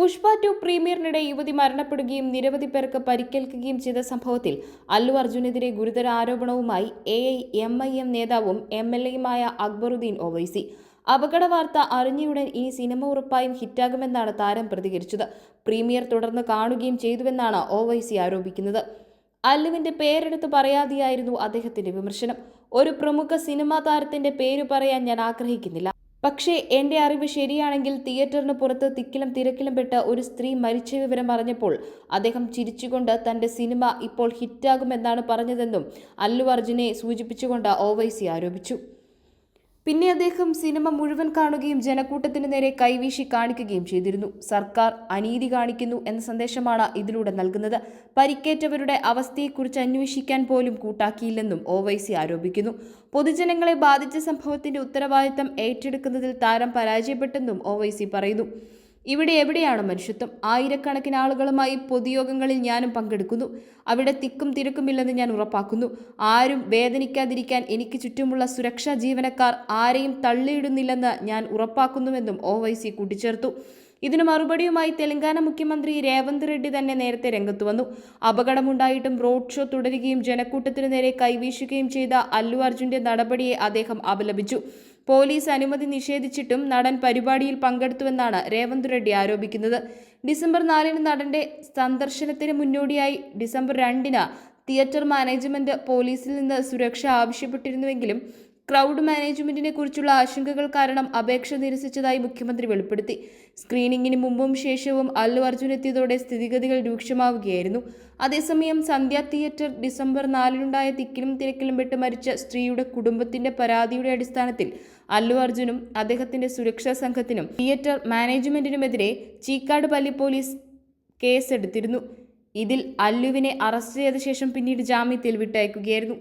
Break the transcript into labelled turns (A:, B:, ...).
A: Pushpa to പ്രീമിയറിനിടെ യുവതി മരണപ്പെടുകയും നിരവധി പേർക്ക് പരിക്കേൽക്കുകയും ചെയ്ത സംഭവത്തിൽ അല്ലു അർജുനെതിരെ ഗുരുതര ആരോപണവുമായി A I M I M നേതാവും എം എൽ എയുമായ അക്ബറുദ്ദീൻ ഒവൈസി. അപകട വാർത്ത അറിഞ്ഞയുടൻ ഈ സിനിമ ഉറപ്പായും ഹിറ്റാകുമെന്നാണ് താരം പ്രതികരിച്ചത്. പ്രീമിയർ തുടർന്ന് കാണുകയും ചെയ്തുവെന്നാണ് ഒവൈസി ആരോപിക്കുന്നത്. അല്ലുവിന്റെ പേരെടുത്ത് പറയാതെയായിരുന്നു അദ്ദേഹത്തിന്റെ വിമർശനം. ഒരു പ്രമുഖ സിനിമാ താരത്തിന്റെ പേര് പറയാൻ ഞാൻ ആഗ്രഹിക്കുന്നില്ല. പക്ഷേ എന്റെ അറിവ് ശരിയാണെങ്കിൽ തിയേറ്ററിന് പുറത്ത് തിക്കിലും തിരക്കിലും പെട്ട ഒരു സ്ത്രീ മരിച്ച വിവരം അറിഞ്ഞപ്പോൾ അദ്ദേഹം ചിരിച്ചുകൊണ്ട് തന്റെ സിനിമ ഇപ്പോൾ ഹിറ്റാകുമെന്നാണ് പറഞ്ഞതെന്നും അല്ലു അർജുനെ സൂചിപ്പിച്ചുകൊണ്ട് ഒവൈസി ആരോപിച്ചു. പിന്നെ അദ്ദേഹം സിനിമ മുഴുവൻ കാണുകയും ജനക്കൂട്ടത്തിന് നേരെ കൈവീശി കാണിക്കുകയും ചെയ്തിരുന്നു. സർക്കാർ അനീതി കാണിക്കുന്നു എന്ന സന്ദേശമാണ് ഇതിലൂടെ നൽകുന്നത്. പരിക്കേറ്റവരുടെ അവസ്ഥയെക്കുറിച്ച് അന്വേഷിക്കാൻ പോലും കൂട്ടാക്കിയില്ലെന്നും ഒവൈസി ആരോപിക്കുന്നു. പൊതുജനങ്ങളെ ബാധിച്ച സംഭവത്തിന്റെ ഉത്തരവാദിത്തം ഏറ്റെടുക്കുന്നതിൽ താരം പരാജയപ്പെട്ടെന്നും ഒവൈസി പറയുന്നു. ഇവിടെ എവിടെയാണ് മനുഷ്യത്വം? ആയിരക്കണക്കിന് ആളുകളുമായി പൊതുയോഗങ്ങളിൽ ഞാനും പങ്കെടുക്കുന്നു. അവിടെ തിക്കും തിരക്കുമില്ലെന്ന് ഞാൻ ഉറപ്പാക്കുന്നു. ആരും വേദനിക്കാതിരിക്കാൻ എനിക്ക് ചുറ്റുമുള്ള സുരക്ഷാ ജീവനക്കാർ ആരെയും തള്ളിയിടുന്നില്ലെന്ന് ഞാൻ ഉറപ്പാക്കുന്നുവെന്നും ഒ വൈ സി കൂട്ടിച്ചേർത്തു. ഇതിനു മറുപടിയുമായി തെലങ്കാന മുഖ്യമന്ത്രി രേവന്ത് റെഡ്ഡി തന്നെ നേരത്തെ രംഗത്തു വന്നു. അപകടമുണ്ടായിട്ടും റോഡ് ഷോ തുടരുകയും ജനക്കൂട്ടത്തിനു നേരെ കൈവീശുകയും ചെയ്ത അല്ലു അർജുന്റെ നടപടിയെ അദ്ദേഹം അപലപിച്ചു. പോലീസ് അനുമതി നിഷേധിച്ചിട്ടും നടൻ പരിപാടിയിൽ പങ്കെടുത്തുവെന്നാണ് രേവന്ത് റെഡ്ഡി ആരോപിക്കുന്നത്. ഡിസംബർ നാലിന് നടന്റെ സന്ദർശനത്തിന് മുന്നോടിയായി ഡിസംബർ രണ്ടിന് തിയേറ്റർ മാനേജ്മെന്റ് പോലീസിൽ നിന്ന് സുരക്ഷ ആവശ്യപ്പെട്ടിരുന്നുവെങ്കിലും ക്രൗഡ് മാനേജ്മെന്റിനെ കുറിച്ചുള്ള ആശങ്കകൾ കാരണം അപേക്ഷ നിരസിച്ചതായി മുഖ്യമന്ത്രി വെളിപ്പെടുത്തി. സ്ക്രീനിങ്ങിന് മുമ്പും ശേഷവും അല്ലു അർജുൻ എത്തിയതോടെ സ്ഥിതിഗതികൾ രൂക്ഷമാവുകയായിരുന്നു. അതേസമയം സന്ധ്യ തിയേറ്റർ ഡിസംബർ നാലിനുണ്ടായ തിക്കിലും തിരക്കിലും പെട്ട് മരിച്ച സ്ത്രീയുടെ കുടുംബത്തിന്റെ പരാതിയുടെ അടിസ്ഥാനത്തിൽ അല്ലു അർജുനും അദ്ദേഹത്തിന്റെ സുരക്ഷാ സംഘത്തിനും തിയേറ്റർ മാനേജ്മെന്റിനുമെതിരെ ചീക്കാട് പള്ളി പോലീസ് കേസെടുത്തിരുന്നു. ഇതിൽ അല്ലുവിനെ അറസ്റ്റ് ചെയ്ത ശേഷം പിന്നീട് ജാമ്യത്തിൽ വിട്ടയക്കുകയായിരുന്നു.